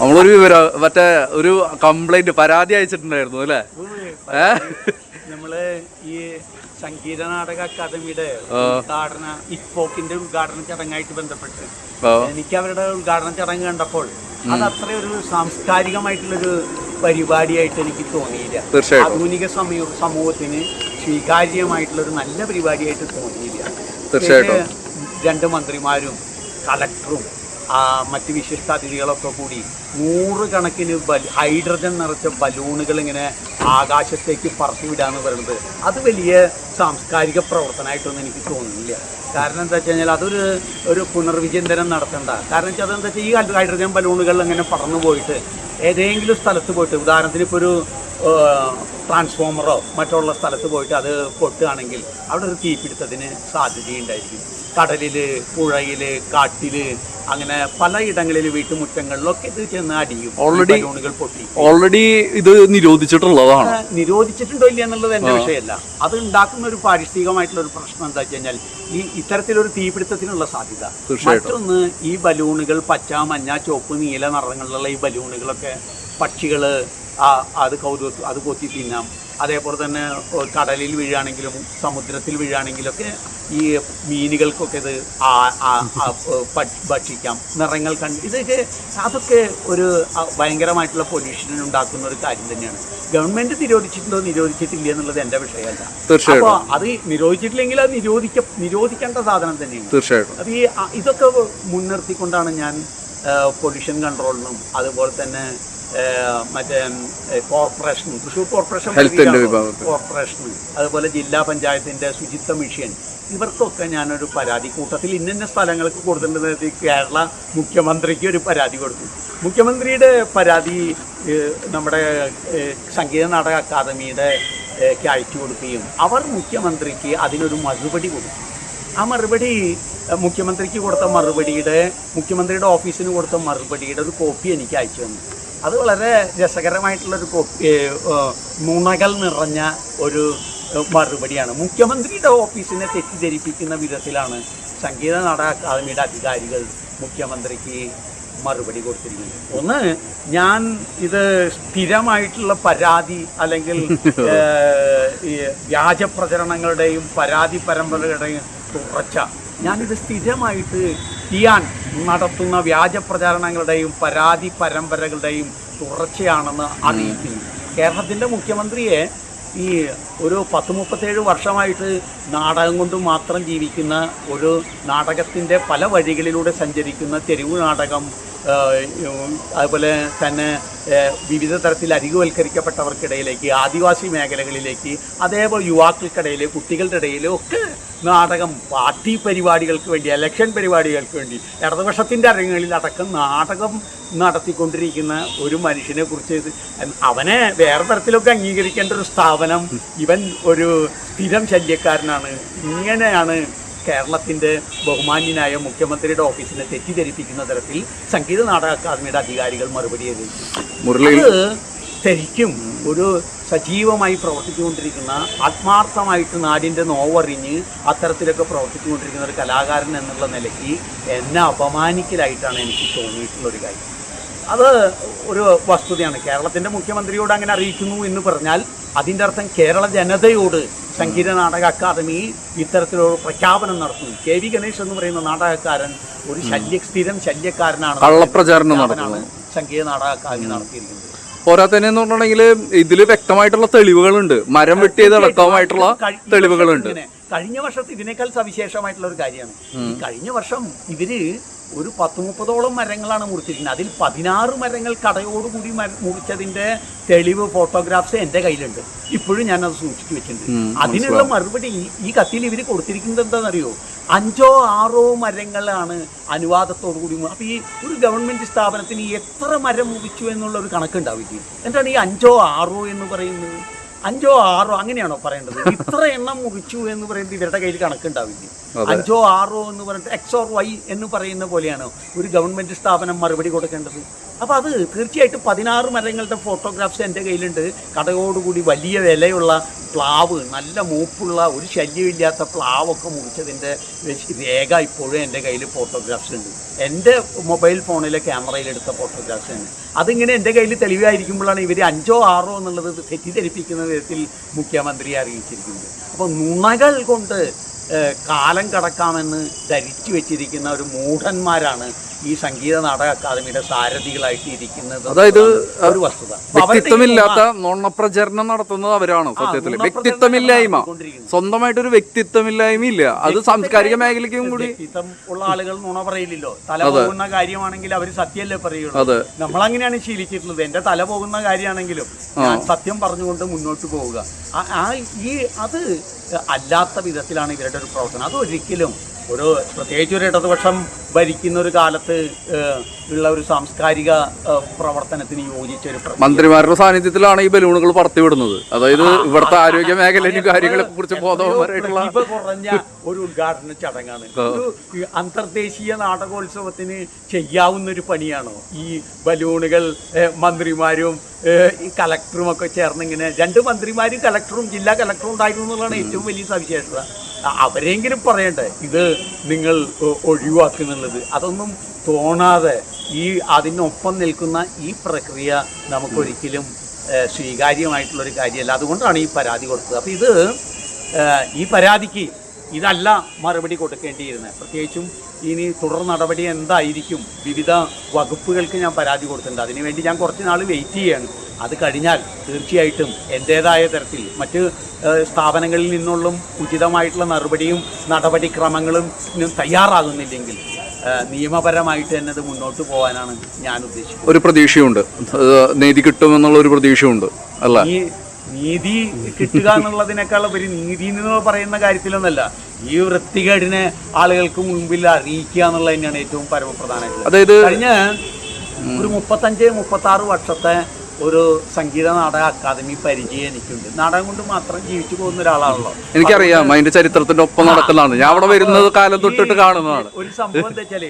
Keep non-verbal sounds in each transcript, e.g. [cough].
നമ്മളൊരു വിവരം മറ്റേ ഒരു കംപ്ലൈന്റ് പരാതി അയച്ചിട്ടുണ്ടായിരുന്നു അല്ലേ? നമ്മൾ ഈ സംഗീത നാടക അക്കാദമിയുടെ ഉദ്ഘാടന ഇപ്പോക്കിന്റെ ഉദ്ഘാടന ചടങ്ങായിട്ട് ബന്ധപ്പെട്ട്. എനിക്ക് അവരുടെ ഉദ്ഘാടന ചടങ്ങ് കണ്ടപ്പോൾ അത് അത്ര ഒരു സാംസ്കാരികമായിട്ടുള്ളൊരു പരിപാടിയായിട്ട് എനിക്ക് തോന്നിയില്ല. ആധുനിക സമയ സമൂഹത്തിന് സ്വീകാര്യമായിട്ടുള്ള ഒരു നല്ല പരിപാടിയായിട്ട് തോന്നിയില്ല. തീർച്ചയായിട്ടും. രണ്ട് മന്ത്രിമാരും കളക്ടറും മറ്റ് വിശിഷ്ടാതിഥികളൊക്കെ കൂടി നൂറുകണക്കിന് ബല ഹൈഡ്രജൻ നിറച്ച ബലൂണുകൾ ഇങ്ങനെ ആകാശത്തേക്ക് പറത്തി വിടാന്ന് പറയുന്നത് അത് വലിയ സാംസ്കാരിക പ്രവർത്തനമായിട്ടൊന്നും എനിക്ക് തോന്നുന്നില്ല. കാരണം എന്താ വെച്ച് കഴിഞ്ഞാൽ അതൊരു ഒരു പുനർവിചിന്തനം നടത്തണ്ട. കാരണം വെച്ചാൽ അതെന്താ വെച്ചാൽ ഈ ഹൈഡ്രജൻ ബലൂണുകൾ അങ്ങനെ പറന്നു പോയിട്ട് ഏതെങ്കിലും സ്ഥലത്ത് പോയിട്ട് ഉദാഹരണത്തിന് ഇപ്പോൾ ഒരു ട്രാൻസ്ഫോമറോ മറ്റുള്ള സ്ഥലത്ത് പോയിട്ട് അത് പൊട്ടുകയാണെങ്കിൽ അവിടെ ഒരു തീപിടുത്തത്തിന് സാധ്യതയുണ്ടായിരിക്കും. കടലിൽ പുഴയിൽ കാട്ടിൽ അങ്ങനെ പലയിടങ്ങളിൽ വീട്ടുമുറ്റങ്ങളിലൊക്കെ ഇത് ചെന്ന് അടിയും. ഓൾറെഡി പൊട്ടി. ഓൾറെഡി ഇത് നിരോധിച്ചിട്ടുള്ളതാണ്. നിരോധിച്ചിട്ടുണ്ടോ ഇല്ല എന്നുള്ളത് എന്റെ വിഷയമല്ല. അത് ഉണ്ടാക്കുന്ന ഒരു പാരിസ്ഥിതികമായിട്ടുള്ള ഒരു പ്രശ്നം എന്താ വെച്ച് കഴിഞ്ഞാൽ ഈ ഇത്തരത്തിലൊരു തീപിടുത്തത്തിനുള്ള സാധ്യത. മറ്റൊന്ന് ഈ ബലൂണുകൾ പച്ച മഞ്ഞ ചുവപ്പ് നീല നിറങ്ങളിലുള്ള ഈ ബലൂണുകളൊക്കെ പക്ഷികൾ അത് കൗതു അത് കൊത്തി തിന്നാം. അതേപോലെ തന്നെ കടലിൽ വീഴുകയാണെങ്കിലും സമുദ്രത്തിൽ വീഴുകയാണെങ്കിലൊക്കെ ഈ മീനുകൾക്കൊക്കെ ഇത് ഭക്ഷിക്കാം. നിറങ്ങൾ കണ്ട് ഇതൊക്കെ അതൊക്കെ ഒരു ഭയങ്കരമായിട്ടുള്ള പൊല്യൂഷൻ ഉണ്ടാക്കുന്ന ഒരു കാര്യം തന്നെയാണ്. ഗവൺമെന്റ് നിരോധിച്ചിട്ടുണ്ടോ നിരോധിച്ചിട്ടില്ല എന്നുള്ളത് എന്റെ വിഷയമല്ല. അപ്പോൾ അത് നിരോധിച്ചിട്ടില്ലെങ്കിൽ അത് നിരോധിക്ക നിരോധിക്കേണ്ട സാധനം തന്നെയാണ്. തീർച്ചയായിട്ടും. അത് ഈ ഇതൊക്കെ മുൻനിർത്തിക്കൊണ്ടാണ് ഞാൻ പൊല്യൂഷൻ കൺട്രോളിനും അതുപോലെ തന്നെ മറ്റേ കോർപ്പറേഷനും തൃശ്ശൂർ കോർപ്പറേഷൻ കോർപ്പറേഷൻ. അതുപോലെ ജില്ലാ പഞ്ചായത്തിന്റെ ശുചിത്വ മിഷൻ. ഇവർക്കൊക്കെ ഞാനൊരു പരാതി കൂട്ടത്തിൽ ഇന്നിന്ന സ്ഥലങ്ങൾക്ക് കൊടുത്തിട്ടുണ്ടെന്ന് കേരള മുഖ്യമന്ത്രിക്ക് ഒരു പരാതി കൊടുത്തു. മുഖ്യമന്ത്രിയുടെ പരാതി നമ്മുടെ സംഗീത നാടക അക്കാദമിയുടെ അയച്ചു കൊടുക്കുകയും അവർ മുഖ്യമന്ത്രിക്ക് അതിനൊരു മറുപടി കൊടുത്തു. ആ മറുപടി മുഖ്യമന്ത്രിക്ക് കൊടുത്ത മറുപടിയുടെ മുഖ്യമന്ത്രിയുടെ ഓഫീസിന് കൊടുത്ത മറുപടിയുടെ ഒരു കോപ്പി എനിക്ക് അയച്ചു തന്നു. അത് വളരെ രസകരമായിട്ടുള്ളൊരു നുണകൾ നിറഞ്ഞ ഒരു മറുപടിയാണ്. മുഖ്യമന്ത്രിയുടെ ഓഫീസിനെ തെറ്റിദ്ധരിപ്പിക്കുന്ന വിധത്തിലാണ് സംഗീത നാടക അക്കാദമിയുടെ അധികാരികൾ മുഖ്യമന്ത്രിക്ക് മറുപടി കൊടുത്തിരിക്കുന്നത്. ഒന്ന് ഞാൻ ഇത് സ്ഥിരമായിട്ടുള്ള പരാതി അല്ലെങ്കിൽ വ്യാജ പ്രചരണങ്ങളുടെയും പരാതി പരമ്പരകളുടെയും തുടർച്ച ഞാനിത് സ്ഥിരമായിട്ട് ചെയ്യാൻ നടത്തുന്ന വ്യാജ പ്രചാരണങ്ങളുടെയും പരാതി പരമ്പരകളുടെയും തുടർച്ചയാണെന്ന് അറിയിക്കുന്നു. കേരളത്തിന്റെ മുഖ്യമന്ത്രിയെ ഈ ഒരു പത്ത് മുപ്പത്തേഴ് വർഷമായിട്ട് നാടകം കൊണ്ട് മാത്രം ജീവിക്കുന്ന ഒരു നാടകത്തിന്റെ പല വഴികളിലൂടെ സഞ്ചരിക്കുന്ന തെരുവ് നാടകം അതുപോലെ തന്നെ വിവിധ തരത്തിൽ അരികുവൽക്കരിക്കപ്പെട്ടവർക്കിടയിലേക്ക് ആദിവാസി മേഖലകളിലേക്ക് അതേപോലെ യുവാക്കൾക്കിടയിൽ കുട്ടികളുടെ ഇടയിൽ ഒക്കെ നാടകം പാർട്ടി പരിപാടികൾക്ക് വേണ്ടി ഇലക്ഷൻ പരിപാടികൾക്ക് വേണ്ടി ഇടതുപക്ഷത്തിന്റെ അരങ്ങുകളിൽ അടക്കം നാടകം നടത്തിക്കൊണ്ടിരിക്കുന്ന ഒരു മനുഷ്യനെ കുറിച്ച് അവനെ വേറെ തരത്തിലൊക്കെ അംഗീകരിക്കേണ്ട ഒരു സ്ഥാപനം ഇവൻ ഒരു സ്ഥിരം ശല്യക്കാരനാണ്. ഇങ്ങനെയാണ് കേരളത്തിന്റെ ബഹുമാന്യനായ മുഖ്യമന്ത്രിയുടെ ഓഫീസിനെ തെറ്റിദ്ധരിപ്പിക്കുന്ന തരത്തിൽ സംഗീത നാടക അക്കാദമിയുടെ അധികാരികൾ മറുപടി എഴുതി അത് ശരിക്കും ഒരു സജീവമായി പ്രവർത്തിച്ചുകൊണ്ടിരിക്കുന്ന ആത്മാർത്ഥമായിട്ട് നാടിന്റെ നോവറിഞ്ഞ് അത്തരത്തിലൊക്കെ പ്രവർത്തിച്ചുകൊണ്ടിരിക്കുന്ന ഒരു കലാകാരൻ എന്നുള്ള നിലയ്ക്ക് എന്നെ അപമാനിക്കലായിട്ടാണ് എനിക്ക് തോന്നിയിട്ടുള്ളൊരു കാര്യം. അത് ഒരു വസ്തുതയാണ്. കേരളത്തിന്റെ മുഖ്യമന്ത്രിയോട് അങ്ങനെ അറിയിക്കുന്നു എന്ന് പറഞ്ഞാൽ അതിന്റെ അർത്ഥം കേരള ജനതയോട് സംഗീത നാടക അക്കാദമി ഇത്തരത്തിലൊരു പ്രഖ്യാപനം നടത്തുന്നു. കെ വി ഗണേഷ് എന്ന് പറയുന്ന നാടകക്കാരൻ ഒരു ശല്യ സ്ഥിരം ശല്യക്കാരനാണ്. കള്ളപ്രചാരണം നടത്തുന്നത്. സംഗീത നാടക അക്കാദമി നടത്തിയിരിക്കുന്നത്. പോരാത്തന്നെ എന്ന് പറഞ്ഞിട്ടുണ്ടെങ്കിൽ ഇതിൽ വ്യക്തമായിട്ടുള്ള തെളിവുകളുണ്ട്. മരം വെട്ടിയത് അടക്കമായിട്ടുള്ള തെളിവുകളുണ്ട്. കഴിഞ്ഞ വർഷത്തെ ഇതിനേക്കാൾ സവിശേഷമായിട്ടുള്ള ഒരു കാര്യമാണ്. കഴിഞ്ഞ വർഷം ഇവർ ഒരു പത്ത് മുപ്പതോളം മരങ്ങളാണ് മുറിച്ചിരിക്കുന്നത്. അതിൽ പതിനാറ് മരങ്ങൾ കടയോടുകൂടി മുറിച്ചതിന്റെ തെളിവ് ഫോട്ടോഗ്രാഫ്സ് എന്റെ കയ്യിലുണ്ട്. ഇപ്പോഴും ഞാൻ അത് സൂക്ഷിച്ചു വെച്ചിട്ടുണ്ട്. അതിനുള്ള മറുപടി ഈ കത്തിയിൽ ഇവർ കൊടുത്തിരിക്കുന്നത് എന്താണെന്നറിയോ? അഞ്ചോ ആറോ മരങ്ങളാണ് അനുവാദത്തോടു കൂടി മു- അപ്പൊ ഈ ഒരു ഗവൺമെന്റ് സ്ഥാപനത്തിന് എത്ര മരം മുറിച്ചു എന്നുള്ള ഒരു കണക്കുണ്ടാവില്ലേ എന്താണ് ഈ അഞ്ചോ ആറോ എന്ന് പറയുന്നത്? അഞ്ചോ ആറോ അങ്ങനെയാണോ പറയേണ്ടത്? ഇത്ര എണ്ണം മുറിച്ചു എന്ന് പറയുന്നത് ഇവരുടെ കയ്യിൽ കണക്കുണ്ടാവില്ലേ. അഞ്ചോ ആറോ എന്ന് പറഞ്ഞിട്ട് എക്സ് ഓർ വൈ എന്ന് പറയുന്ന പോലെയാണോ ഒരു ഗവൺമെന്റ് സ്ഥാപനം മറുപടി കൊടുക്കേണ്ടത്? അപ്പോൾ അത് തീർച്ചയായിട്ടും പതിനാറ് മരങ്ങളുടെ ഫോട്ടോഗ്രാഫ്സ് എന്റെ കയ്യിലുണ്ട്. കടയോടുകൂടി വലിയ വിലയുള്ള പ്ലാവ് നല്ല മൂപ്പുള്ള ഒരു ശല്യമില്ലാത്ത പ്ലാവൊക്കെ മുറിച്ചതിന്റെ രേഖ ഇപ്പോഴും എന്റെ കയ്യിൽ ഫോട്ടോഗ്രാഫ്സ് ഉണ്ട്. എന്റെ മൊബൈൽ ഫോണിലെ ക്യാമറയിലെടുത്ത ഫോട്ടോഗ്രാഫ്സ് ഉണ്ട് അതിങ്ങനെ എന്റെ കയ്യിൽ തെളിവായിരിക്കുമ്പോഴാണ് ഇവർ അഞ്ചോ ആറോ എന്നുള്ളത് തെറ്റിദ്ധരിപ്പിക്കുന്ന വിധത്തിൽ മുഖ്യമന്ത്രിയെ അറിയിച്ചിരിക്കുന്നത്. അപ്പോൾ നുണകൾ കൊണ്ട് കാലം കടക്കാമെന്ന് ധരിച്ചു വെച്ചിരിക്കുന്ന ഒരു മൂഢന്മാരാണ് ഈ സംഗീത നാടക അക്കാദമിയുടെ സാരഥികളായിട്ട് ഇരിക്കുന്നത് അതായത് ഒരു വസ്തുത. വ്യക്തിത്വമില്ലാത്ത നുണപ്രചരണം നടത്തുന്നത് അവരാണ് സത്യത്തിൽ. വ്യക്തിത്വമില്ലായ്മ. സ്വന്തമായിട്ടൊരു വ്യക്തിത്വമില്ലായ്മ ഇല്ല അത് സാംസ്കാരിക മേഖലയ്ക്കും കൂടി ഉള്ള ആളുകൾ നുണ പറയില്ലല്ലോ. തല പോകുന്ന കാര്യമാണെങ്കിൽ അവർ സത്യമല്ലേ പറയുള്ളൂ. അതെ. നമ്മളങ്ങനെയാണ് ശീലിച്ചിരുന്നത് എന്റെ തല പോകുന്ന കാര്യമാണെങ്കിലും ഞാൻ സത്യം പറഞ്ഞുകൊണ്ട് മുന്നോട്ട് പോവുക. ആ ഈ അത് അല്ലാത്ത വിധത്തിലാണ് ഇവരുടെ ഒരു പ്രവർത്തനം. അത് ഒരിക്കലും ഒരു പ്രത്യേകിച്ച് ഒരു ഇടതുപക്ഷം ഭരിക്കുന്ന ഒരു കാലത്ത് ഉള്ള ഒരു സാംസ്കാരിക പ്രവർത്തനത്തിന് യോജിച്ച ഒരു മന്ത്രിമാരുടെ സാന്നിധ്യത്തിലാണ് ഈ ബലൂണുകൾ പറത്തിവിടുന്നത് അതായത് ഇവിടുത്തെ ആരോഗ്യ മേഖലയിലും കാര്യങ്ങളെ കുറിച്ച് ബോധവാന്മാരായിട്ടുള്ള കുറഞ്ഞ ഒരു ഉദ്ഘാടന ചടങ്ങാണ്. ഒരു അന്തർദേശീയ നാടകോത്സവത്തിന് ചെയ്യാവുന്ന ഒരു പണിയാണോ? ഈ ബലൂണുകൾ മന്ത്രിമാരും ഈ കളക്ടറും ഒക്കെ ചേർന്ന് ഇങ്ങനെ രണ്ട് മന്ത്രിമാരും കളക്ടറും ജില്ലാ കളക്ടറും ഉണ്ടായിരുന്നു എന്നുള്ളതാണ് ഏറ്റവും വലിയ സവിശേഷത. അവരെങ്കിലും പറയണ്ടേ? ഇത് നിങ്ങൾ ഒഴിവാക്കുന്നുള്ളത് അതൊന്നും തോന്നാതെ ഈ അതിനൊപ്പം നിൽക്കുന്ന ഈ പ്രക്രിയ നമുക്കൊരിക്കലും സ്വീകാര്യമായിട്ടുള്ളൊരു കാര്യമല്ല. അതുകൊണ്ടാണ് ഈ പരാതി കൊടുത്തത്. അപ്പോൾ ഇത് ഈ പരാതിക്ക് ഇതല്ല മറുപടി കൊടുക്കേണ്ടിയിരുന്നത് പ്രത്യേകിച്ചും ഇനി തുടർ നടപടി എന്തായിരിക്കും? വിവിധ വകുപ്പുകൾക്ക് ഞാൻ പരാതി കൊടുത്തിട്ടുണ്ട്. അതിനുവേണ്ടി ഞാൻ കുറച്ച് നാൾ വെയിറ്റ് ചെയ്യാണ്. അത് കഴിഞ്ഞാൽ തീർച്ചയായിട്ടും എന്റേതായ തരത്തിൽ മറ്റ് സ്ഥാപനങ്ങളിൽ നിന്നുള്ള ഉചിതമായിട്ടുള്ള നടപടിയും നടപടിക്രമങ്ങളും തയ്യാറാകുന്നില്ലെങ്കിൽ നിയമപരമായിട്ട് തന്നെ അത് മുന്നോട്ട് പോകാനാണ് ഞാൻ ഉദ്ദേശിക്കുന്നത്. ഒരു പ്രതീക്ഷയുണ്ട്. നീതി കിട്ടുമെന്നുള്ള ഒരു പ്രതീക്ഷയുണ്ട് അല്ല? ഈ നീതി കിട്ടുക എന്നുള്ളതിനേക്കാൾ ഉപരി നീതി എന്ന് പറയുന്ന കാര്യത്തിലൊന്നല്ല. ഈ വൃത്തികേടിനെ ആളുകൾക്ക് മുൻപിൽ അറിയിക്കുക എന്നുള്ളത് തന്നെയാണ് ഏറ്റവും പരമപ്രധാനമായിട്ടുള്ളത്. അതായത് കഴിഞ്ഞ ഒരു മുപ്പത്തഞ്ച് മുപ്പത്തി ആറ് വർഷത്തെ ഒരു സംഗീത നാടക അക്കാദമി പരിചയം എനിക്കുണ്ട് നാടകം കൊണ്ട് മാത്രം ജീവിച്ചു പോകുന്ന ഒരാളാണല്ലോ. എനിക്കറിയാം അതിന്റെ ചരിത്രത്തിന്റെ ഒപ്പം നടക്കുന്നതാണ്. ഞാൻ അവിടെ വരുന്നത് കാലം തൊട്ടിട്ട് കാണുന്നതാണ്. ഒരു സംഭവം എന്താ വെച്ചാൽ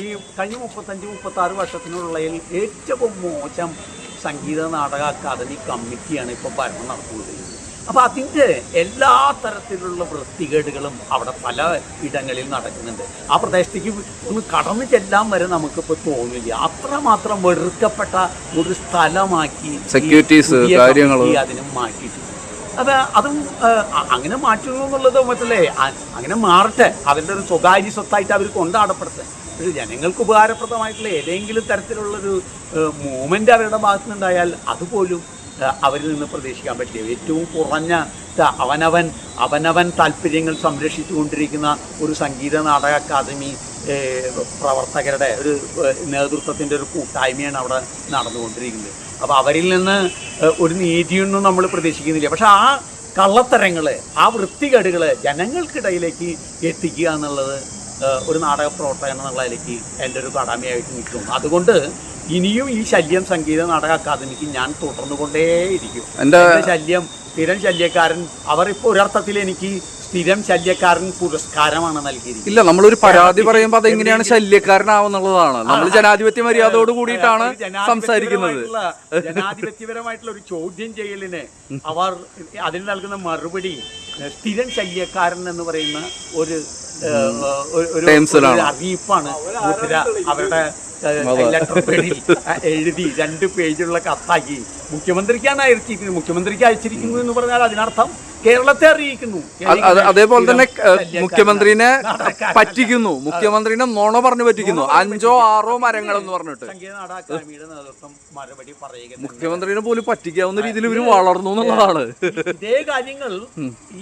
ഈ കഴിഞ്ഞ മുപ്പത്തഞ്ച് മുപ്പത്തി ആറ് വർഷത്തിനുള്ളിൽ ഏറ്റവും മോശം സംഗീത നാടക അക്കാദമി കമ്മിറ്റിയാണ് ഇപ്പോൾ ഭരണം നടത്തുകൊണ്ടിരിക്കുന്നത് അപ്പോൾ അതിന്റെ എല്ലാ തരത്തിലുള്ള വൃത്തികേടുകളും അവിടെ പല ഇടങ്ങളിൽ നടക്കുന്നുണ്ട്. ആ പ്രദേശത്തേക്ക് ഒന്ന് കടന്നു ചെല്ലാൻ വരെ നമുക്കിപ്പോൾ തോന്നില്ല. അത്രമാത്രം വെറുക്കപ്പെട്ട ഒരു സ്ഥലമാക്കി സെക്യൂരിറ്റീസ് കാര്യങ്ങൾ അതിനും മാറ്റിയിട്ടുണ്ട്. അത് അതും അങ്ങനെ മാറ്റുന്നു എന്നുള്ളത് മറ്റല്ലേ? അങ്ങനെ മാറട്ടെ. അതിന്റെ ഒരു സ്വകാര്യ സ്വത്തായിട്ട് അവർ കൊണ്ടാടപ്പെടട്ടെ പക്ഷേ ജനങ്ങൾക്ക് ഉപകാരപ്രദമായിട്ടുള്ള ഏതെങ്കിലും തരത്തിലുള്ളൊരു മൂവ്മെന്റ് അവരുടെ ഭാഗത്തു നിന്നുണ്ടായാൽ അതുപോലും അവരിൽ നിന്ന് പ്രതീക്ഷിക്കാൻ പറ്റില്ല. ഏറ്റവും കുറഞ്ഞ അവനവൻ അവനവൻ താല്പര്യങ്ങൾ സംരക്ഷിച്ചുകൊണ്ടിരിക്കുന്ന ഒരു സംഗീത നാടക അക്കാദമി പ്രവർത്തകരുടെ ഒരു നേതൃത്വത്തിന്റെ ഒരു കൂട്ടായ്മയാണ് അവിടെ നടന്നുകൊണ്ടിരിക്കുന്നത്. അപ്പോൾ അവരിൽ നിന്ന് ഒരു നീതിയൊന്നും നമ്മൾ പ്രതീക്ഷിക്കുന്നില്ല. പക്ഷെ ആ കള്ളത്തരങ്ങൾ ആ വൃത്തികേടുകൾ ജനങ്ങൾക്കിടയിലേക്ക് എത്തിക്കുക എന്നുള്ളത് ഒരു നാടക പ്രവർത്തകൻ എന്നുള്ള നിലയ്ക്ക് എന്റെ ഒരു കടമയായിട്ട് നിൽക്കുന്നു. അതുകൊണ്ട് ഇനിയും ഈ ശല്യം സംഗീത നാടക അക്കാദമിക്ക് ഞാൻ തുടർന്നുകൊണ്ടേയിരിക്കും. എന്റെ ശല്യം സ്ഥിരം ശല്യക്കാരൻ അവർ ഇപ്പോൾ ഒരർത്ഥത്തിൽ എനിക്ക് സ്ഥിരം ശല്യക്കാരൻ പുരസ്കാരമാണ് നൽകിയിരിക്കുന്നത്. ഇല്ല നമ്മളൊരു പരാതി പറയുമ്പോൾ അതെങ്ങനെയാണ് ശല്യക്കാരനാവുന്നുള്ളതാണ്. നമ്മൾ ജനാധിപത്യ മര്യാദയോട് കൂടിയിട്ടാണ് സംസാരിക്കുന്നത്. ജനാധിപത്യപരമായിട്ടുള്ള- ഒരു ചോദ്യം ചെയ്യലിന് അവർ അതിന് നൽകുന്ന മറുപടി സ്ഥിരം ശല്യക്കാരൻ എന്ന് പറയുന്ന ഒരു ഒരു- അറിയിപ്പാണ് മുദ്ര. അവരുടെ ഏഹ്, ലെറ്റർ പേഡിൽ എഴുതി രണ്ട് പേജുള്ള കത്താക്കി മുഖ്യമന്ത്രിക്കാണ് അയച്ചിരിക്കുന്നത്. മുഖ്യമന്ത്രിക്ക് അയച്ചിരിക്കുന്നു എന്ന് പറഞ്ഞാൽ അതിനർത്ഥം കേരളത്തെ അറിയിക്കുന്നു. അത് അത് അതേപോലെ തന്നെ മുഖ്യമന്ത്രിനെ പറ്റിക്കുന്നു. മുഖ്യമന്ത്രിനെ നോണോ പറഞ്ഞു പറ്റിക്കുന്നു. അഞ്ചോ ആറോ മരങ്ങൾ എന്ന് പറഞ്ഞിട്ട്. മുഖ്യമന്ത്രിനെ പോലും പറ്റിക്കാവുന്ന രീതിയിൽ ഇവർ വളർന്നു എന്നുള്ളതാണ്. ഇതേ കാര്യങ്ങൾ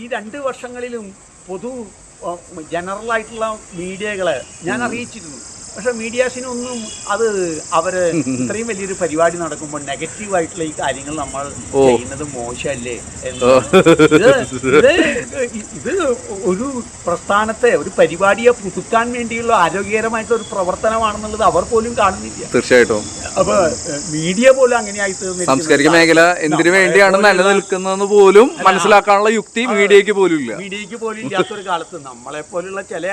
ഈ രണ്ട് വർഷങ്ങളിലും പൊതു ജനറൽ ആയിട്ടുള്ള മീഡിയകളെ ഞാൻ അറിയിച്ചിരുന്നു. പക്ഷെ മീഡിയാസിനൊന്നും അത് അവർ ഇത്രയും വലിയൊരു പരിപാടി നടക്കുമ്പോൾ നെഗറ്റീവ് ആയിട്ടുള്ള ഈ കാര്യങ്ങൾ നമ്മൾ ചെയ്യുന്നത് മോശമല്ലേ ഇത് ഒരു പ്രസ്ഥാനത്തെ ഒരു പരിപാടിയെ പുതുക്കാൻ വേണ്ടിയുള്ള ആരോഗ്യകരമായിട്ടുള്ള ഒരു പ്രവർത്തനമാണെന്നുള്ളത് അവർ പോലും കാണുന്നില്ല. തീർച്ചയായിട്ടും. അപ്പൊ മീഡിയ പോലും അങ്ങനെയായി തീർന്നിരിക്കുന്നു. സാംസ്കാരിക മേഖല എന്തിനു വേണ്ടിയാണ് നിലനിൽക്കുന്നതെന്ന് പോലും മനസ്സിലാക്കാനുള്ള യുക്തി മീഡിയക്ക് പോലും ഇല്ല മീഡിയക്ക് പോലും ഇല്ലാത്തൊരു കാലത്ത് നമ്മളെ പോലുള്ള ചില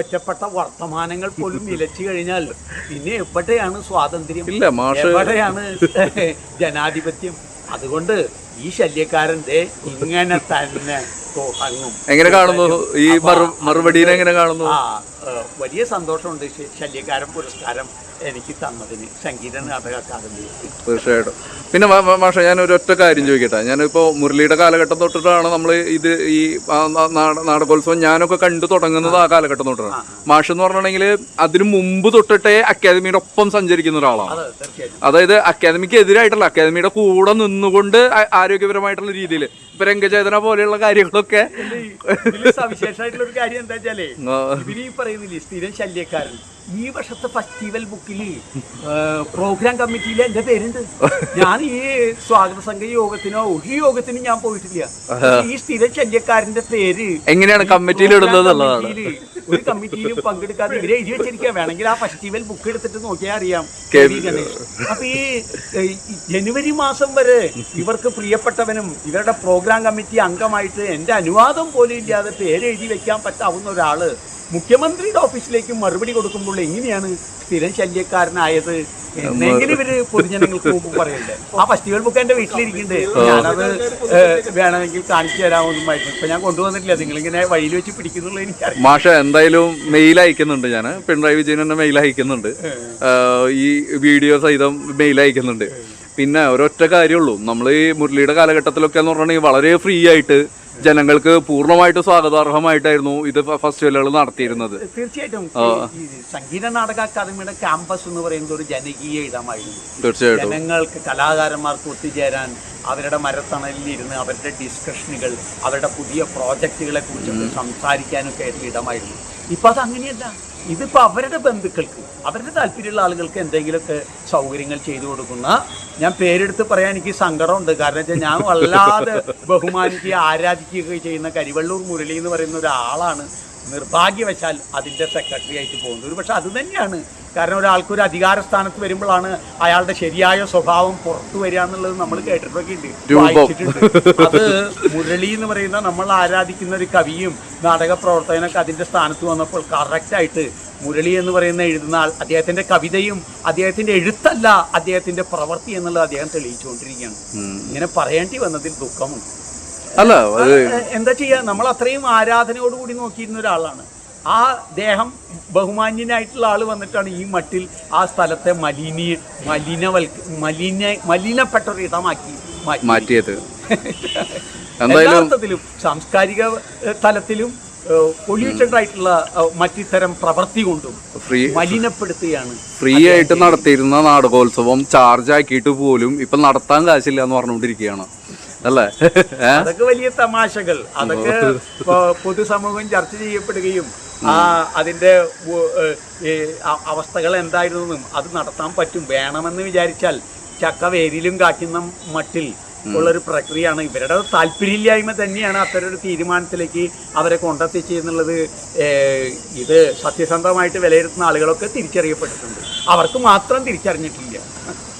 ഒറ്റപ്പെട്ട വർത്തമാനങ്ങൾ പോലും [laughs] നിലച്ചു കഴിഞ്ഞാൽ പിന്നെ എവിടെയാണ് സ്വാതന്ത്ര്യം? ഇല്ല എവിടെയാണ് ജനാധിപത്യം? അതുകൊണ്ട് ഈ ശല്യക്കാരൻ ഇങ്ങനെ തന്നെ തുടങ്ങും എങ്ങനെ കാണുന്നു? ഈ മറുപടിയിൽ എങ്ങനെ കാണുന്നു? ആ വലിയ സന്തോഷമുണ്ട് ശല്യക്കാരൻ പുരസ്കാരം എനിക്ക് തന്നതിന് സംഗീത നാടക അക്കാദമി തീർച്ചയായിട്ടും. പിന്നെ മാഷ ഞാൻ ഒരൊറ്റ ഒറ്റ കാര്യം ചോദിക്കട്ടെ. ഞാനിപ്പോൾ മുരളിയുടെ കാലഘട്ടം തൊട്ടിട്ടാണ് നമ്മൾ ഇത് ഈ നാടകോത്സവം ഞാനൊക്കെ കണ്ടു തുടങ്ങുന്നത് ആ. കാലഘട്ടം തൊട്ടാണ്. മാഷ എന്ന് പറഞ്ഞിട്ടുണ്ടെങ്കിൽ അതിനു മുമ്പ് തൊട്ടിട്ടേ അക്കാദമിയുടെ ഒപ്പം സഞ്ചരിക്കുന്ന ഒരാളാണ്. അത് അതായത് അക്കാദമിക്ക് എതിരായിട്ടല്ല അക്കാദമിയുടെ കൂടെ നിന്നുകൊണ്ട് ആ- ആരോഗ്യപരമായിട്ടുള്ള രീതിയിൽ. ഇപ്പൊ രംഗചേതന പോലെയുള്ള കാര്യങ്ങളൊക്കെ സവിശേഷമായിട്ടുള്ള ഒരു കാര്യം എന്താ വെച്ചാലേ ആ, ഇവർ ഈ പറയുന്നില്ലേ സ്ഥിരം ശല്യക്കാരൻ. ഈ വർഷത്തെ ഫെസ്റ്റിവൽ ബുക്കിൽ പ്രോഗ്രാം കമ്മിറ്റിയിൽ എന്റെ പേരുണ്ട്. ഞാൻ ഈ സ്വാഗത സംഘ യോഗത്തിനോ ഒരു യോഗത്തിനും ഞാൻ പോയിട്ടില്ല. ഈ സ്ഥിരം ശല്യക്കാരന്റെ പേര് എങ്ങനെയാണ് കമ്മിറ്റിയിൽ ഇടുന്നത് ഒരു കമ്മിറ്റിയിലും പങ്കെടുക്കാതെ [laughs] ഇവരെ എഴുതി വെച്ചിരിക്കുക. വേണമെങ്കിൽ ആ ഫെസ്റ്റിവൽ ബുക്ക് എടുത്തിട്ട് നോക്കിയാൽ അറിയാം. അപ്പൊ ഈ ജനുവരി മാസം വരെ ഇവർക്ക് പ്രിയപ്പെട്ടവനും ഇവരുടെ പ്രോഗ്രാം കമ്മിറ്റി അംഗമായിട്ട് എന്റെ അനുവാദം പോലും ഇല്ലാതെ പേര് എഴുതി വെക്കാൻ പറ്റാവുന്ന ഒരാൾ മുഖ്യമന്ത്രിയുടെ ഓഫീസിലേക്ക് മറുപടി കൊടുക്കുമ്പോൾ എങ്ങനെയാണ് സ്ഥിരം ശല്യക്കാരനായത്? എന്നെങ്കിലും ഇവർ പൊതുജനങ്ങൾക്ക് മുമ്പ് പറയണ്ടേ? ആ ഫെസ്റ്റിവൽ ബുക്ക് എന്റെ വീട്ടിലിരിക്കുന്നുണ്ട്. ഞാനത് വേണമെങ്കിൽ കാണിച്ചു തരാമെന്നുമായിരുന്നു ഇപ്പൊ ഞാൻ കൊണ്ടുവന്നിട്ടില്ല. നിങ്ങളിങ്ങനെ വഴിയിൽ വെച്ച് പിടിക്കുന്നുള്ള എനിക്കറിയാം എന്തായാലും മെയിൽ അയക്കുന്നുണ്ട് ഞാൻ പിണറായി വിജയൻ എന്നെ മെയിൽ അയക്കുന്നുണ്ട്. ഈ വീഡിയോ സഹിതം മെയിൽ അയക്കുന്നുണ്ട്. പിന്നെ ഒരൊറ്റ കാര്യമുള്ളൂ നമ്മൾ ഈ മുരളിയുടെ കാലഘട്ടത്തിലൊക്കെ എന്ന് പറഞ്ഞിട്ടുണ്ടെങ്കിൽ വളരെ ഫ്രീ ആയിട്ട് ജനങ്ങൾക്ക് പൂർണമായിട്ട് സ്വാഗതാർഹമായിട്ടായിരുന്നു ഇത് ഫെസ്റ്റിവലുകൾ നടത്തിയിരുന്നത്. തീർച്ചയായിട്ടും. സംഗീത നാടക അക്കാദമിയുടെ ക്യാമ്പസ് എന്ന് പറയുന്നത് ഒരു ജനകീയ ഇടമായിരുന്നു. തീർച്ചയായിട്ടും. ജനങ്ങൾക്ക് കലാകാരന്മാർക്ക് ഒത്തുചേരാൻ അവരുടെ മരത്തണലിൽ ഇരുന്ന് അവരുടെ ഡിസ്കഷനുകൾ അവരുടെ പുതിയ പ്രോജക്റ്റുകളെ കുറിച്ചൊക്കെ സംസാരിക്കാനൊക്കെ ആയിട്ട് ഇടമായിരുന്നു ഇപ്പൊ അത് അങ്ങനെയല്ല. ഇതിപ്പോ അവരുടെ ബന്ധുക്കൾക്ക് അവരുടെ താല്പര്യമുള്ള ആളുകൾക്ക് എന്തെങ്കിലുമൊക്കെ സൗകര്യങ്ങൾ ചെയ്തു കൊടുക്കുന്ന ഞാൻ പേരെടുത്ത് പറയാൻ എനിക്ക് സങ്കടമുണ്ട്. കാരണം വെച്ചാൽ ഞാൻ വല്ലാതെ ബഹുമാനിക്കുകയും ആരാധിക്കുകയൊക്കെ ചെയ്യുന്ന കരിവള്ളൂർ മുരളി എന്ന് പറയുന്ന ഒരാളാണ് നിർഭാഗ്യവശാൽ അതിന്റെ സെക്രട്ടറി ആയിട്ട് പോകുന്നത്. ഒരു പക്ഷെ അത് തന്നെയാണ്. കാരണം ഒരാൾക്ക് ഒരു അധികാര സ്ഥാനത്ത് വരുമ്പോഴാണ് അയാളുടെ ശരിയായ സ്വഭാവം പുറത്തു വരിക എന്നുള്ളത് നമ്മൾ കേട്ടിട്ടൊക്കെ ഉണ്ട്. വായിച്ചിട്ടുണ്ട്. അത് മുരളി എന്ന് പറയുന്ന നമ്മൾ ആരാധിക്കുന്ന ഒരു കവിയും നാടക പ്രവർത്തകനൊക്കെ അതിന്റെ സ്ഥാനത്ത് വന്നപ്പോൾ കറക്റ്റായിട്ട് മുരളി എന്ന് പറയുന്ന എഴുതുന്ന ആൾ അദ്ദേഹത്തിന്റെ കവിതയും അദ്ദേഹത്തിന്റെ എഴുത്തല്ല അദ്ദേഹത്തിന്റെ പ്രവൃത്തി എന്നുള്ളത് അദ്ദേഹം തെളിയിച്ചുകൊണ്ടിരിക്കുകയാണ്. ഇങ്ങനെ പറയേണ്ടി വന്നതിൽ ദുഃഖമുണ്ട്. അല്ല എന്താ ചെയ്യാ? നമ്മൾ അത്രയും ആരാധനയോടുകൂടി നോക്കിയിരുന്ന ഒരാളാണ്. ആ ദേഹം ബഹുമാന്യനായിട്ടുള്ള ആൾ വന്നിട്ടാണ് ഈ മട്ടിൽ ആ സ്ഥലത്തെ മലിനീ മലിനവൽ മലിന മലിനപ്പെട്ട ഒരു ഇടമാക്കി മാറ്റി. മാറ്റിയത്. [laughs] യഥാർത്ഥത്തിലും സാംസ്കാരിക തലത്തിലും പൊല്യൂട്ടഡ് ആയിട്ടുള്ള മറ്റിത്തരം പ്രവൃത്തി കൊണ്ടും ഫ്രീ മലിനപ്പെടുത്തുകയാണ് ഫ്രീ ആയിട്ട് നടത്തിയിരുന്ന നാടകോത്സവം ചാർജ് ആക്കിയിട്ട് പോലും ഇപ്പൊ നടത്താൻ കാശില്ല എന്ന് പറഞ്ഞുകൊണ്ടിരിക്കുകയാണ്. അല്ലേ? അതൊക്കെ വലിയ തമാശകൾ. അതൊക്കെ പൊതുസമൂഹം ചർച്ച ചെയ്യപ്പെടുകയും ആ അതിന്റെ അവസ്ഥകൾ എന്തായിരുന്നെന്നും അത് നടത്താൻ പറ്റും. വേണമെന്ന് വിചാരിച്ചാൽ ചക്ക വേരിലും കാട്ടുന്ന മട്ടിൽ ഉള്ളൊരു പ്രക്രിയയാണ്. ഇവരുടെ താല്പര്യമില്ലായ്മ തന്നെയാണ് അത്തരം ഒരു തീരുമാനത്തിലേക്ക് അവരെ കൊണ്ടെത്തിച്ച് എന്നുള്ളത് ഏഹ് ഇത് സത്യസന്ധമായിട്ട് വിലയിരുത്തുന്ന ആളുകളൊക്കെ തിരിച്ചറിയപ്പെട്ടിട്ടുണ്ട്. അവർക്ക് മാത്രം തിരിച്ചറിഞ്ഞിട്ടില്ല.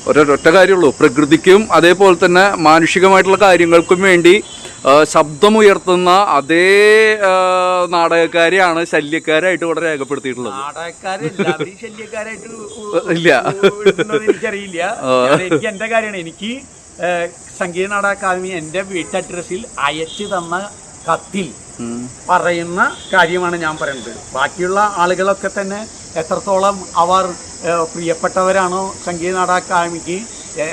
ഒരൊറ്റ കാര്യമുള്ളൂ. പ്രകൃതിക്കും അതേപോലെ തന്നെ മാനുഷികമായിട്ടുള്ള കാര്യങ്ങൾക്കും വേണ്ടി ശബ്ദമുയർത്തുന്ന അതേ നാടകക്കാരെയാണ് ശല്യക്കാരായിട്ട് ഇവിടെ രേഖപ്പെടുത്തിയിട്ടുള്ളത്. ഇല്ല. [laughs] എനിക്കറിയില്ല. [laughs] എനിക്ക് എന്റെ കാര്യമാണ്. എനിക്ക് സംഗീത നാടക അക്കാദമി എന്റെ വീട്ടഡ്രസ്സിൽ അയച്ചു തന്ന കത്തിൽ. പറയുന്ന കാര്യമാണ് ഞാൻ പറയുന്നത് ബാക്കിയുള്ള ആളുകളൊക്കെ തന്നെ എത്രത്തോളം അവർ പ്രിയപ്പെട്ടവരാണോ സംഗീത നാടക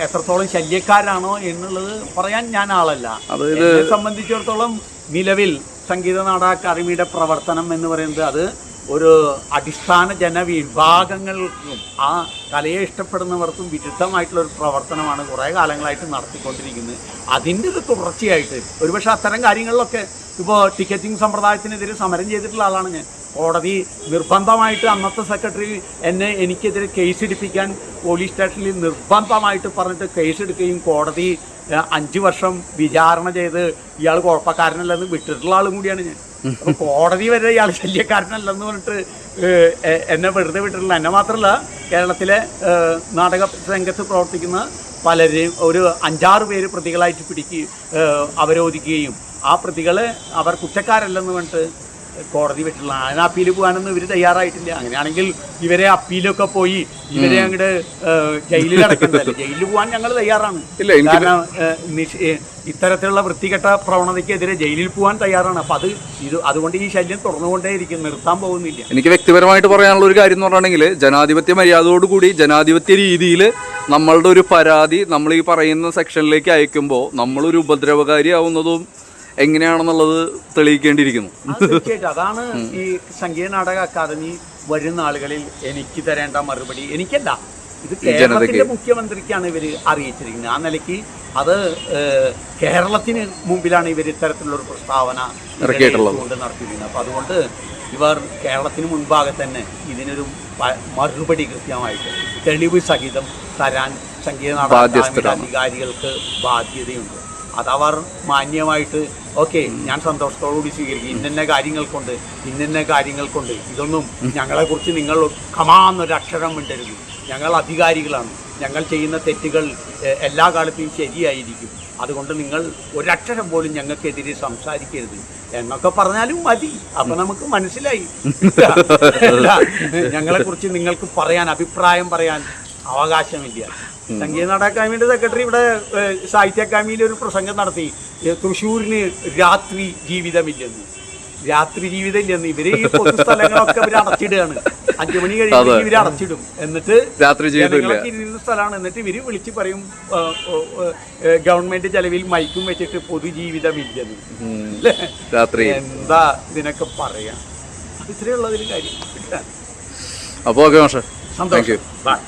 എത്രത്തോളം ശല്യക്കാരാണോ എന്നുള്ളത് പറയാൻ ഞാൻ ആളല്ല എന്നെ സംബന്ധിച്ചിടത്തോളം നിലവിൽ സംഗീത നാടക അക്കാദമിയുടെ പ്രവർത്തനം എന്ന് പറയുന്നത് അത് ഒരു അടിസ്ഥാന ജനവിഭാഗങ്ങൾക്കും ആ കലയെ ഇഷ്ടപ്പെടുന്നവർക്കും വിരുദ്ധമായിട്ടുള്ള ഒരു പ്രവർത്തനമാണ് കുറേ കാലങ്ങളായിട്ട് നടത്തിക്കൊണ്ടിരിക്കുന്നത്. അതിന്റെ ഒരു തുടർച്ചയായിട്ട് ഒരുപക്ഷെ അത്തരം കാര്യങ്ങളിലൊക്കെ ഇപ്പോൾ ടിക്കറ്റിംഗ് സമ്പ്രദായത്തിനെതിരെ സമരം ചെയ്തിട്ടുള്ള ആളാണ് ഞാൻ. കോടതി നിർബന്ധമായിട്ട് അന്നത്തെ സെക്രട്ടറി എന്നെ എനിക്കെതിരെ കേസ് എടുപ്പിക്കാൻ പോലീസ് സ്റ്റേഷനിൽ നിർബന്ധമായിട്ട് പറഞ്ഞിട്ട് കേസ് എടുക്കുകയും കോടതി അഞ്ച് വർഷം വിചാരണ ചെയ്ത് ഇയാൾ കുഴപ്പക്കാരനല്ലെന്ന് വിട്ടിട്ടുള്ള ആളും കൂടിയാണ് ഞാൻ. അപ്പൊ കോടതി വരെ ഇയാൾ ശല്യക്കാരനല്ലെന്ന് പറഞ്ഞിട്ട് എന്നെ വെറുതെ വിട്ടിട്ടില്ല. എന്നെ മാത്രമല്ല കേരളത്തിലെ നാടക രംഗത്ത് പ്രവർത്തിക്കുന്ന പലരെയും ഒരു അഞ്ചാറ് പേര് പ്രതികളായിട്ട് പിടിക്കുകയും അവരോധിക്കുകയും ആ പ്രതികളെ അവർ കുറ്റക്കാരല്ലെന്ന് പറഞ്ഞിട്ട് കോടതി വിട്ടില്ല അതിന് അപ്പീൽ പോകാനൊന്നും ഇവർ തയ്യാറായിട്ടില്ല. അങ്ങനെയാണെങ്കിൽ ഇവരെ അപ്പീലൊക്കെ പോയി ഇവരെ അങ്ങോട്ട് ജയിലിൽ അടക്കണ്ടല്ലേ ജയിലിൽ പോകാൻ ഞങ്ങൾ തയ്യാറാണ്. കാരണം ഇത്തരത്തിലുള്ള വൃത്തികെട്ട പ്രവണതയ്ക്കെതിരെ ജയിലിൽ പോകാൻ തയ്യാറാണ്. അപ്പം അത് ഇത് അതുകൊണ്ട് ഈ ശല്യം തുറന്നുകൊണ്ടേയിരിക്കും നിർത്താൻ പോകുന്നില്ല. എനിക്ക് വ്യക്തിപരമായിട്ട് പറയാനുള്ള ഒരു കാര്യം എന്ന് പറഞ്ഞിട്ടുണ്ടെങ്കിൽ ജനാധിപത്യ മര്യാദയോടുകൂടി ജനാധിപത്യ രീതിയിൽ നമ്മളുടെ ഒരു പരാതി നമ്മൾ ഈ പറയുന്ന സെക്ഷനിലേക്ക് അയക്കുമ്പോൾ നമ്മളൊരു ഉപദ്രവകാരിയാവുന്നതും എങ്ങനെയാണെന്നുള്ളത് തെളിയിക്കേണ്ടിയിരിക്കുന്നു. തീർച്ചയായിട്ടും അതാണ് ഈ സംഗീത നാടക അക്കാദമി വരുന്ന ആളുകളിൽ എനിക്ക് തരേണ്ട മറുപടി. എനിക്കല്ല. ഇത് കേരളത്തിന്റെ മുഖ്യമന്ത്രിക്കാണ് ഇവർ അറിയിച്ചിരിക്കുന്നത്. ആ നിലയ്ക്ക് അത് കേരളത്തിന് മുമ്പിലാണ് ഇവർ ഇത്തരത്തിലുള്ള ഒരു പ്രസ്താവന. കൊണ്ട് നടത്തിയിരിക്കുന്നത് അപ്പൊ അതുകൊണ്ട് ഇവർ കേരളത്തിന് മുൻപാകെ തന്നെ ഇതിനൊരു മറുപടി കൃത്യമായിട്ട് തെളിവ് സഹിതം തരാൻ സംഗീത നാടക. അധികാരികൾക്ക് ബാധ്യതയുണ്ട്. അതവർ മാന്യമായിട്ട് ഓക്കെ ഞാൻ സന്തോഷത്തോടുകൂടി സ്വീകരിക്കും. ഇന്ന കാര്യങ്ങൾ കൊണ്ട് ഇന്ന കാര്യങ്ങൾ കൊണ്ട്. ഇതൊന്നും ഞങ്ങളെക്കുറിച്ച് നിങ്ങൾ കമാന്നൊരു അക്ഷരം മിണ്ടരുത്. ഞങ്ങൾ അധികാരികളാണ്. ഞങ്ങൾ ചെയ്യുന്ന തെറ്റുകൾ എല്ലാ കാലത്തും ശരിയായിരിക്കും. അതുകൊണ്ട് നിങ്ങൾ ഒരക്ഷരം പോലും ഞങ്ങൾക്കെതിരെ സംസാരിക്കരുത്. എന്നൊക്കെ പറഞ്ഞാലും മതി. അപ്പൊ നമുക്ക് മനസ്സിലായി. [laughs] ഞങ്ങളെ കുറിച്ച് നിങ്ങൾക്ക് പറയാൻ അഭിപ്രായം പറയാൻ അവകാശമില്ല. സംഗീത നാടക അക്കാദമിയുടെ സെക്രട്ടറി ഇവിടെ സാഹിത്യ അക്കാദമിയിൽ ഒരു പ്രസംഗം നടത്തി. തൃശ്ശൂരിന് രാത്രി ജീവിതമില്ലെന്ന്. രാത്രി ജീവിതം ഇല്ലെന്ന് ഇവർ ഈ പൊതുസ്ഥലങ്ങളൊക്കെ ഇവർ അടച്ചിടുകയാണ്. അഞ്ചു മണി കഴിയുമ്പോൾ ഇവർ അടച്ചിടും. എന്നിട്ട് രാത്രി ജനങ്ങളൊക്കെ ഇരുന്ന സ്ഥലമാണ്. എന്നിട്ട് ഇവർ വിളിച്ച് പറയും ഗവൺമെന്റ് ചെലവിൽ മൈക്കും വെച്ചിട്ട് പൊതുജീവിതമില്ലെന്ന്. അല്ലേ? രാത്രി. എന്താ ഇതിനൊക്കെ പറയാ? ഇത്രയുള്ളതിൽ കാര്യം. അപ്പോൾ ഓക്കെ മാഷെ. സന്തോഷം. ബൈ